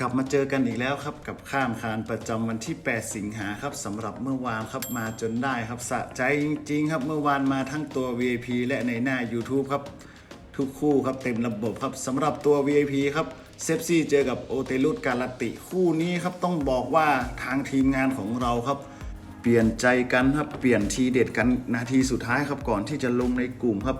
กลับมาเจอกันอีกแล้วครับกับข้ามคานประจำวันที่ 8 สิงหาครับสำหรับเมื่อวานครับมาจนได้ครับสะใจจริง ๆ ครับเมื่อวานมาทั้งตัว VIP และในหน้า YouTube ครับทุกคู่ครับเต็มระบบครับสำหรับตัว VIP ครับเซฟซี่เจอกับโอเตลุสการติคู่นี้ครับต้องบอกว่าทางทีมงานของเราครับ เปลี่ยนใจกันครับเปลี่ยนทีเด็ดกันนาทีสุดท้ายครับก่อนที่จะลงในกลุ่มครับ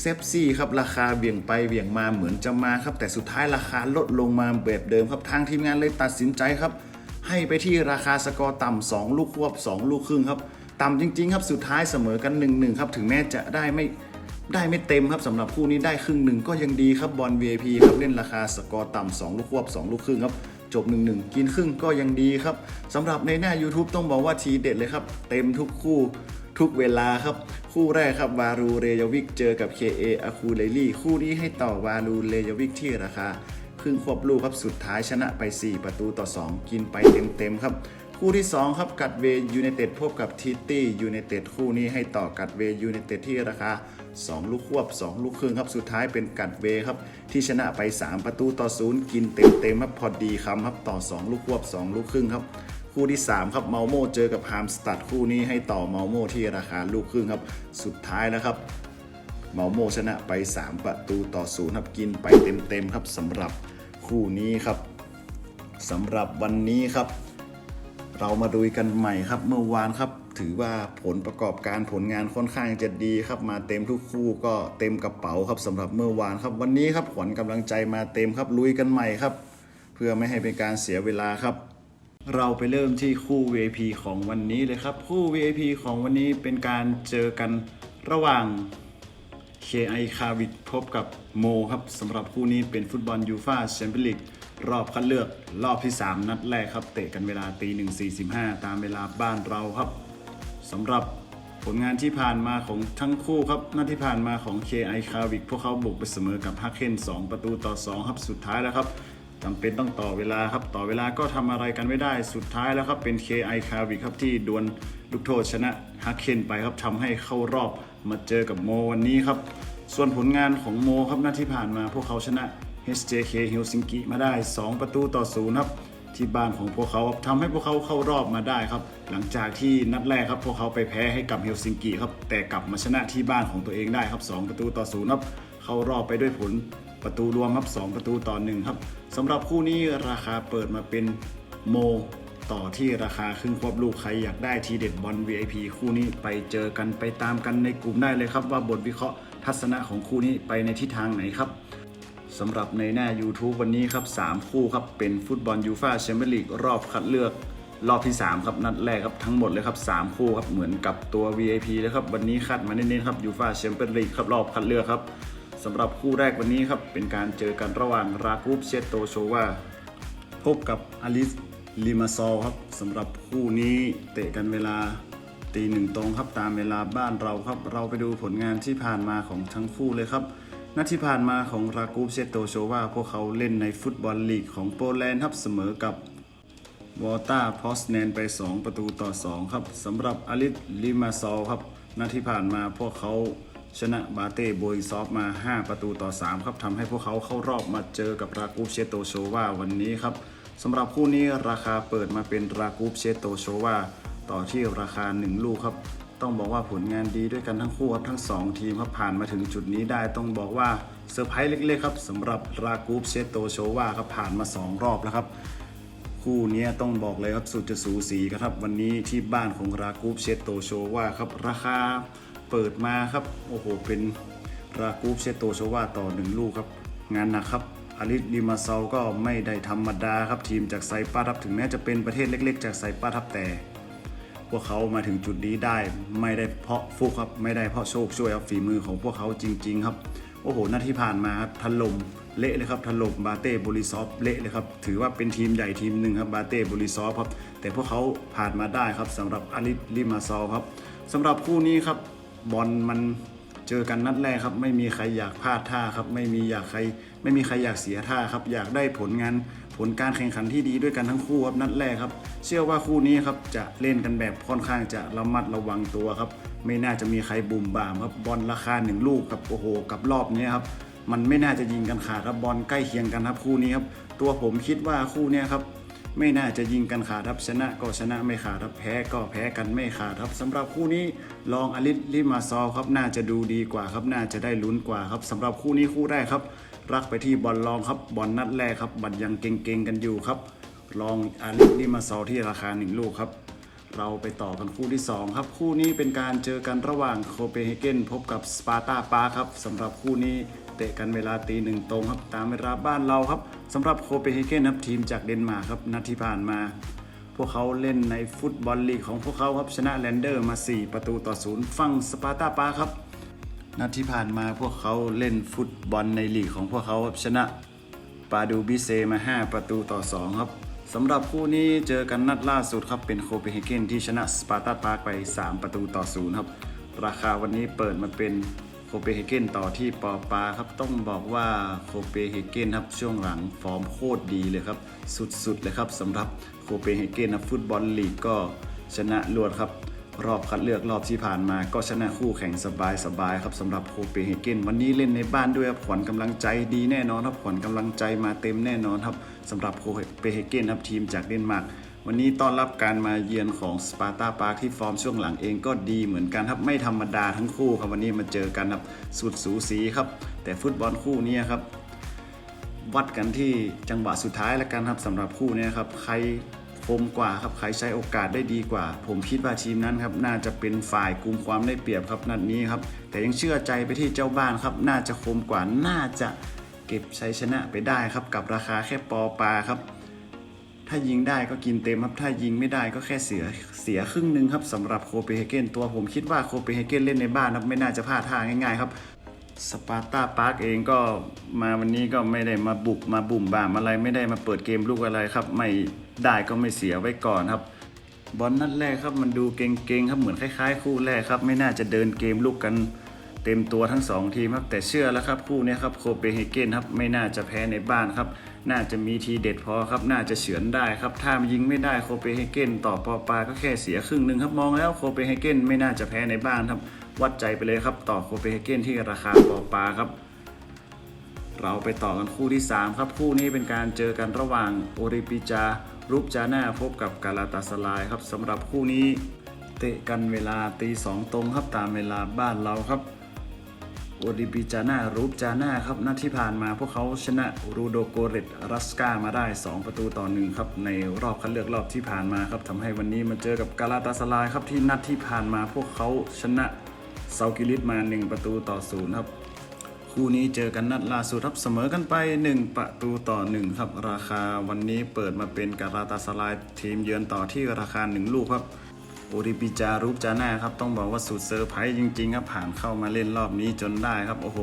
เซฟซี่ครับราคาเบี่ยงไปเบี่ยงมาเหมือนจะมาครับแต่สุดท้ายราคาลดลงมาแบบเดิมครับทางทีมงานเลยตัดสินใจครับ ให้ไปที่ราคาสกอร์ต่ำ2ลูกควบ 2 ลูกครึ่งครับต่ำจริง ๆ ครับสุดท้ายเสมอกัน1-1ครับถึงแม้จะได้ไม่ได้ไม่เต็มครับสำหรับคู่นี้ได้ครึ่งหนึ่งก็ยังดีครับบอล VIP ครับเล่นราคาสกอร์ต่ำ2ลูกควบ 2 ลูกครึ่งครับจบ 1-1 กินครึ่งก็ยังดีครับสำหรับในหน้า YouTube ต้องบอกว่าทีเด็ดเลยครับ เต็มทุกคู่ ทุกเวลาครับ คู่แรกครับวารูเรยวิกเจอกับ KA อาคูเลลี่คู่นี้ให้ต่อวารูเรยวิกที่ราคาครึ่งควบลูกครับสุดท้ายชนะไป 4 ประตูต่อ 2 กินไปเต็มๆครับ คู่ที่ 2 ครับกัดเวยูไนเต็ดพบกับทิตี้ยูไนเต็ดคู่นี้ให้ต่อกัดเวยูไนเต็ดที่ราคา 2 ลูกควบ 2 ลูกครึ่งครับสุดท้ายเป็นกัดเวครับที่ชนะไป 3 ประตูต่อ 0 กินเต็มๆครับพอดีคำครับต่อ 2 ลูกควบ 2 ลูกครึ่งครับ คู่ที่ 3 ครับเมาโมเจอกับฮามสตัดคู่นี้ให้ต่อเมาโมที่ราคาลูกครึ่งครับ สุดท้ายแล้วครับเมาโมชนะไป 3 ประตูต่อศูนย์ครับกินไปเต็มๆครับสำหรับคู่นี้ครับสำหรับวันนี้ครับ เรามาดูกันใหม่ครับเมื่อวานครับ ถือว่าผลประกอบการผลงานค่อนข้างจะดีครับ มาเต็มทุกคู่ก็เต็มกระเป๋าครับสำหรับเมื่อวานครับ วันนี้ครับขวัญกำลังใจมาเต็มครับลุยกันใหม่ครับ เพื่อไม่ให้เป็นการเสียเวลาครับ เราไปเริ่มที่คู่ VIP ของวันนี้เลยครับ คู่ VIP ของวันนี้เป็นการเจอกันระหว่าง KI คาวิกพบกับโมครับสำหรับคู่นี้เป็นฟุตบอลยูฟาแชมเปี้ยนลีกรอบคัดเลือกรอบที่ 3 นัดแรกครับ เตะกันเวลาตีหนึ่งสี่สิบห้าตามเวลาบ้านเราครับสำหรับผลงานที่ผ่านมาของทั้งคู่ครับนัดที่ผ่านมาของ KI คาวิกพวกเขาบุกไปเสมอกับฮักเคน2 ประตูต่อ 2 ครับ สุดท้ายแล้วครับ จำเป็นต้องต่อเวลาครับ ต่อเวลาก็ทำอะไรกันไม่ได้สุดท้ายแล้วครับเป็น KI คาวิครับที่ดวลลูกโทษชนะฮักเคนไปครับทำให้เข้ารอบมาเจอกับโมวันนี้ครับ ส่วนผลงานของโมครับนัดที่ผ่านมาพวกเขาชนะ HJK เฮลซิงกิมาได้ 2 ประตูต่อศูนย์ครับที่บ้านของพวกเขาครับทำให้พวกเขาเข้ารอบมาได้ครับ หลังจากที่นัดแรกครับ พวกเขาไปแพ้ให้กับเฮลซิงกิครับ แต่กลับมาชนะที่บ้านของตัวเองได้ครับ 2 ประตูต่อศูนย์ครับ เข้ารอบไปด้วยผลประตูรวมครับ 2 ประตูต่อหนึ่งครับ สำหรับคู่นี้ราคาเปิดมาเป็นโม ต่อที่ราคาครึ่งควบลูกใครอยากได้ทีเด็ดบอล VIP คู่นี้ไปเจอกันไปตามกันในกลุ่มได้เลยครับว่าบทวิเคราะห์ทัศนะของคู่นี้ไปในทิศทางไหนครับสำหรับในหน้า YouTube วันนี้ครับ 3 คู่ครับ เป็นฟุตบอลยูฟาแชมเปี้ยนลีกรอบคัดเลือก รอบที่ 3 ครับ นัดแรกครับทั้งหมดเลยครับ 3 คู่ครับ เหมือนกับตัว VIP เลยครับ วันนี้คัดมาเน้นๆครับยูฟาแชมเปี้ยนลีกครับ รอบคัดเลือกครับ สำหรับคู่แรกวันนี้ครับ เป็นการเจอกันระหว่างรากูปเชตโตโชวาพบกับอลิสลิมาซอลครับสำหรับคู่นี้เตะกันเวลาตีหนึ่งตรงครับตามเวลาบ้านเราครับ เราไปดูผลงานที่ผ่านมาของทั้งคู่เลยครับนัดที่ผ่านมาของรากูปเชโตโชวาพวกเขาเล่นในฟุตบอลลีกของโปแลนด์ครับเสมอกับวอลตาพอสแนนไป 2 ประตูต่อ 2 ครับสำหรับอลิสลิมาซอลครับนัดที่ผ่านมาพวกเขา ชนะบาเต้โบยซอฟมา 5 ประตูต่อ 3 ครับทำให้พวกเขาเข้ารอบมาเจอกับรากูเชโตโชวาวันนี้ครับสำหรับคู่นี้ราคาเปิดมาเป็นรากูเชโตโชวาต่อที่ราคา 1 ลูกครับ ต้องบอกว่าผลงานดีด้วยกันทั้งคู่ครับทั้ง 2 ทีมครับผ่านมาถึงจุดนี้ได้ต้องบอกว่าเซอร์ไพรส์เล็กๆครับสำหรับรากูเชโตโชวาครับผ่านมา 2 รอบแล้วครับคู่นี้ต้องบอกเลยครับสุดจะสูสีครับวันนี้ที่บ้านของรากูเชโตโชวาครับราคา เปิดมาครับ โอ้โห เป็นรากูปเชโตโชวาต่อ1ลูกครับ งานหนักครับอาริสดิมาเซาก็ไม่ได้ธรรมดาครับทีมจากไซปาทับถึงแม้จะเป็นประเทศเล็ก ๆ จากไซปาทับแต่ พวกเขามาถึงจุดนี้ได้ไม่ได้เพราะฟุกครับไม่ได้เพราะโชคช่วยครับฝีมือของพวกเขาจริง ๆ ครับโอ้โหหน้าที่ผ่านมาครับถล่มเละเลยครับถล่มบาเต้บริซอฟเละเลยครับถือว่าเป็นทีมใหญ่ทีมหนึ่งครับบาเต้บริซอฟครับแต่พวกเขาผ่านมาได้ครับสำหรับอาริสลิมาเซาครับสำหรับคู่นี้ครับ บอลมันเจอกันนัดแรกครับ ไม่มีใครอยากพลาดท่าครับ ไม่มีอยากใคร ไม่มีใครอยากเสียท่าครับ อยากได้ผลงานผลการแข่งขันที่ดีด้วยกันทั้งคู่ครับนัดแรกครับ เชื่อว่าคู่นี้ครับจะเล่นกันแบบค่อนข้างจะระมัดระวังตัวครับ ไม่น่าจะมีใครบุ่มบ่ามครับบอลราคาหนึ่งลูกกับโอ้โหกับรอบนี้ครับมันไม่น่าจะยิงกันขาดครับบอลใกล้เคียงกันครับคู่นี้ครับตัวผมคิดว่าคู่นี้ครับ ไม่น่าจะยิงกันขาดครับชนะก็ชนะไม่ขาดครับแพ้ก็แพ้กันไม่ขาดครับสำหรับคู่นี้ลองอลิสลิมาซอลครับน่าจะดูดีกว่าครับน่าจะได้ลุ้นกว่าครับสำหรับคู่นี้คู่แรกครับ รักไปที่บอลลองครับบอลนัดแรกครับบัตรยังเก่งๆกันอยู่ครับ ลองอลิสลิมาซอลที่ราคาหนึ่งลูกครับเราไปต่อกันคู่ที่ 2 ครับ คู่นี้เป็นการเจอกันระหว่างโคเปนเฮเกนพบกับสปาร์ตาปาครับสำหรับคู่นี้ เตะกันเวลาตีหนึ่งตรงครับตามเวลาบ้านเราครับสำหรับโคเปนเฮเกนครับทีมจากเดนมาร์กครับนัดที่ผ่านมา พวกเขาเล่นในฟุตบอลลีกของพวกเขาครับชนะแลนเดอร์มา 4 ประตูต่อศูนย์ฝั่งสปาร์ตาปาครับนัดที่ผ่านมาพวกเขาเล่นฟุตบอลในลีกของพวกเขาครับชนะปาดูบิเซมา 5 ประตูต่อ 2 ครับสำหรับคู่นี้เจอกันนัดล่าสุดครับเป็นโคเปนเฮเกนที่ชนะสปาร์ตาปาไป 3 ประตูต่อ0ครับราคาวันนี้เปิดมาเป็น เปนเฮเกนต่อที่ปอปาครับต้องบอกว่าโคเปนเฮเกนครับช่วงหลังฟอร์มโคตรดีเลยครับ สุดๆเลยครับสำหรับโคเปนเฮเกนนะฟุตบอลลีกก็ชนะรวดครับ รอบคัดเลือกรอบที่ผ่านมา ก็ชนะคู่แข่งสบายๆครับสำหรับโคเปนเฮเกนวันนี้เล่นในบ้านด้วยครับขวัญกำลังใจดีแน่นอนครับขวัญกำลังใจมาเต็มแน่นอนครับสำหรับโคเปนเฮเกนครับทีมจากเดนมาร์ก วันนี้ต้อนรับการมาเยือนของสปาร์ตาปาร์คที่ฟอร์มช่วงหลังเองก็ดีเหมือนกันครับ ไม่ธรรมดาทั้งคู่ครับวันนี้มาเจอกันครับสุดสูสีครับ แต่ฟุตบอลคู่นี้ครับ วัดกันที่จังหวะสุดท้ายแล้วกันครับสำหรับคู่นี้ครับใครคมกว่าครับใครใช้โอกาสได้ดีกว่า ผมคิดว่าทีมนั้นครับน่าจะเป็นฝ่ายกุมความได้เปรียบครับนัดนี้ครับแต่ยังเชื่อใจไปที่เจ้าบ้านครับ น่าจะคมกว่าน่าจะเก็บชัยชนะไปได้ครับกับราคาแค่ปอปลาครับ ถ้ายิงได้ก็กินเต็มครับ ถ้ายิงไม่ได้ก็แค่เสียเสียครึ่งนึงครับสำหรับโคเปนเฮเกนตัวผมคิดว่าโคเปนเฮเกนเล่นในบ้านครับไม่น่าจะพลาดท่าง่ายๆครับสปาร์ตาปาร์กเองก็มาวันนี้ก็ไม่ได้มาบุกมาบุ่มบ่ามอะไรไม่ได้มาเปิดเกมลูกอะไรครับ ไม่ได้ก็ไม่เสียไว้ก่อนครับบอลนัดแรกครับมันดูเก่งๆครับเหมือนคล้ายๆ คู่แรกครับ ไม่น่าจะเดินเกมลูกกันเต็มตัวทั้งสองทีมครับแต่เชื่อแล้วครับคู่นี้ครับโคเปนเฮเกนครับไม่น่าจะแพ้ในบ้านครับ น่าจะมีทีเด็ดพอครับ น่าจะเฉือนได้ครับ ถ้ายิงไม่ได้โคเปนเฮเกนต่อปอปาก็แค่เสียครึ่งหนึ่งครับ มองแล้วโคเปนเฮเกนไม่น่าจะแพ้ในบ้านครับ วัดใจไปเลยครับต่อโคเปนเฮเกนที่ราคาปอปาครับ เราไปต่อกันคู่ที่ 3 ครับ คู่นี้เป็นการเจอกันระหว่างโอริปิจารูปจาน่าพบกับกาลาตาสลายครับสำหรับคู่นี้ เตะกันเวลาตีสองตรงครับตามเวลาบ้านเราครับ โอริปิจาน่ารูปจาน่าครับนัดที่ผ่านมาพวกเขาชนะรูโดโกเรตรัสกามาได้ 2 ประตูต่อหนึ่งครับ ในรอบคัดเลือกรอบที่ผ่านมาครับทำให้วันนี้มาเจอกับกาลาตาสลายครับที่นัดที่ผ่านมาพวกเขาชนะเซากิลิสมา 1 ประตูต่อศูนย์ครับ คู่นี้เจอกันนัดล่าสุดครับเสมอกันไป 1 ประตูต่อ 1 ครับ ราคาวันนี้เปิดมาเป็นการาตาสลายทีมเยือนต่อที่ราคา 1 ลูกครับ โอริปิจารูปจาน่าครับ ต้องบอกว่าสุดเซอร์ไพรส์จริงๆครับผ่านเข้ามาเล่นรอบนี้จนได้ครับโอ้โห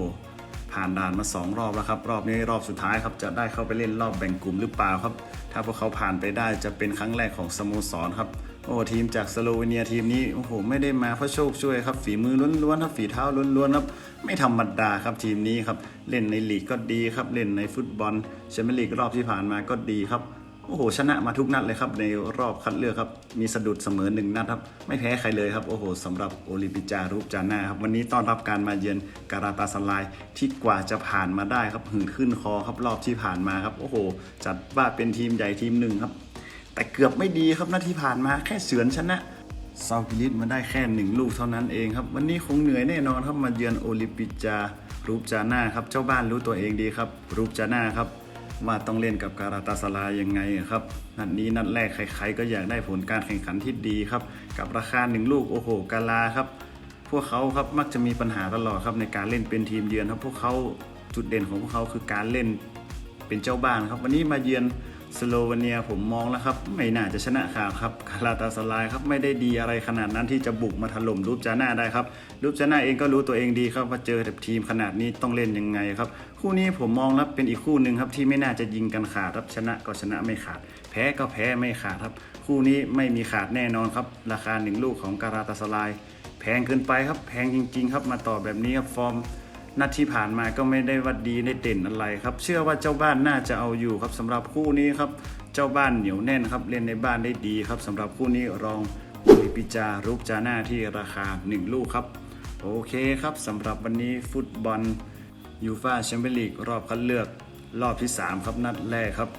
ผ่านด่านมา 2 รอบแล้วครับ รอบนี้รอบสุดท้ายครับจะได้เข้าไปเล่นรอบแบ่งกลุ่มหรือเปล่าครับ ถ้าพวกเขาผ่านไปได้จะเป็นครั้งแรกของสโมสรครับโอ้ทีมจากสโลวีเนียทีมนี้โอ้โหไม่ได้มาเพราะโชคช่วยครับฝีมือล้วนๆครับฝีเท้าล้วนๆครับไม่ธรรมดาครับทีมนี้ครับเล่นในลีกก็ดีครับเล่นในฟุตบอลแชมเปี้ยนลีกรอบที่ผ่านมาก็ดีครับ โอ้โห ชนะมาทุกนัดเลยครับในรอบคัดเลือกครับ มีสะดุดเสมอหนึ่งนัดครับ ไม่แพ้ใครเลยครับ โอ้โหสำหรับโอลิมปิจารูปจาน่าครับ วันนี้ต้อนรับการมาเยือนการาตาสลายที่กว่าจะผ่านมาได้ครับหืนขึ้นคอครับรอบที่ผ่านมาครับ โอ้โห จัดว่าเป็นทีมใหญ่ทีมหนึ่งครับ แต่เกือบไม่ดีครับนาที่ผ่านมาแค่เฉือนชนะซากิลิสมาได้แค่หนึ่งลูกเท่านั้นเองครับ วันนี้คงเหนื่อยแน่นอนครับมาเยือนโอลิมปิจารูปจาน่าครับ เจ้าบ้านรู้ตัวเองดีครับ รูปจาน่าครับ ว่าต้องเล่นกับการาตาสลายยังไงครับนัดนี้นัดแรกใครๆก็อยากได้ผลการแข่งขันที่ดีครับ กับราคาหนึ่งลูกโอ้โหกาลาครับ พวกเขาครับมักจะมีปัญหาตลอดครับในการเล่นเป็นทีมเยือนครับ พวกเขาจุดเด่นของพวกเขาคือการเล่นเป็นเจ้าบ้านครับ วันนี้มาเยือน สโลวาเนียผมมองแล้วครับ ไม่น่าจะชนะขาดครับคาราตาสลายครับไม่ได้ดีอะไรขนาดนั้นที่จะบุกมาถล่มรูปจาน่าได้ครับรูปจาน่าเองก็รู้ตัวเองดีครับว่าเจอแต่ทีมขนาดนี้ต้องเล่นยังไงครับ คู่นี้ผมมองแล้วเป็นอีกคู่หนึ่งครับที่ไม่น่าจะยิงกันขาดครับชนะก็ชนะไม่ขาด แพ้ก็แพ้ไม่ขาดครับ คู่นี้ไม่มีขาดแน่นอนครับ ราคาหนึ่งลูกของการาตาสลาย แพงเกินไปครับแพงจริง ๆ ครับมาต่อแบบนี้ครับฟอร์ม นัดที่ผ่านมาก็ไม่ได้ว่าดีได้เด่นอะไรครับ เชื่อว่าเจ้าบ้านน่าจะเอาอยู่ครับสำหรับคู่นี้ครับ เจ้าบ้านเหนียวแน่นครับเล่นในบ้านได้ดีครับสำหรับคู่นี้รองโอลิปิจารูปจาน่าที่ราคา 1 ลูกครับ โอเคครับสำหรับวันนี้ฟุตบอลยูฟาแชมเปี้ยนลีกรอบคัดเลือกรอบที่ 3 ครับนัดแรกครับ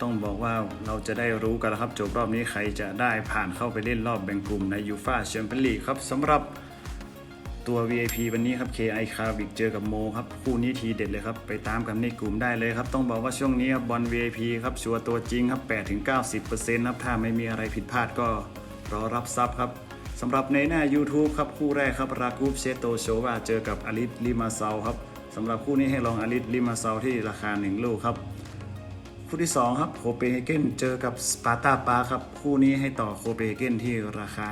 ต้องบอกว่าเราจะได้รู้กันแล้วครับจบรอบนี้ใครจะได้ผ่านเข้าไปเล่นรอบแบ่งกลุ่มในยูฟาแชมเปี้ยนลีกครับสำหรับ ตัว VIP วันนี้ครับ KI คาวิกเจอกับโมครับ คู่นี้ทีเด็ดเลยครับ ไปตามกันในกลุ่มได้เลยครับ ต้องบอกว่าช่วงนี้ครับบอล VIP ครับ ชัวตัวจริงครับ8-90%ครับ ถ้าไม่มีอะไรผิดพลาดก็รอรับทรัพย์ครับสำหรับในหน้า YouTube ครับ คู่แรกครับ รากูฟเชโตโชวาเจอกับอลิสลิมาเซาครับสำหรับคู่นี้ให้ลองอลิสลิมาเซาที่ราคา 1 ลูกครับ คู่ที่ 2 ครับโคเปนเฮเกนเจอกับสปาร์ตาปาครับคู่นี้ให้ต่อโคเปนเฮเกนที่ราคา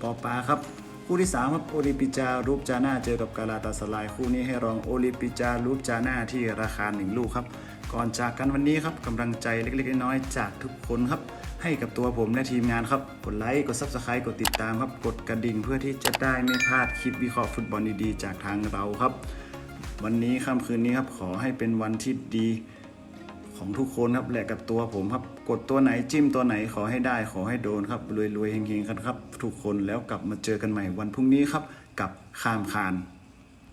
ปอปาครับ คู่ที่3ครับโอลิปิจารูปจาน่าเจอกับกาลาตาสลายคู่นี้ให้รองโอลิปิจารูปจาน่าที่ราคา 1 ลูกครับ ก่อนจากกันวันนี้ครับกำลังใจเล็กๆน้อยๆจากทุกคนครับ ให้กับตัวผมและทีมงานครับกดไลค์กด Subscribe กดติดตามครับกดกระดิ่งเพื่อที่จะได้ไม่พลาดคลิปวิเคราะห์ฟุตบอลดีๆจากทางเราครับ วันนี้ค่ำคืนนี้ครับขอให้เป็นวันที่ดีของทุกคนครับและกับตัวผมครับ กดตัวไหนจิ้มตัวไหนขอให้ได้ขอให้โดนครับรวยๆเฮงๆกันครับ ทุกคนแล้วกลับมาเจอกันใหม่วันพรุ่งนี้ครับ กับข้ามคาน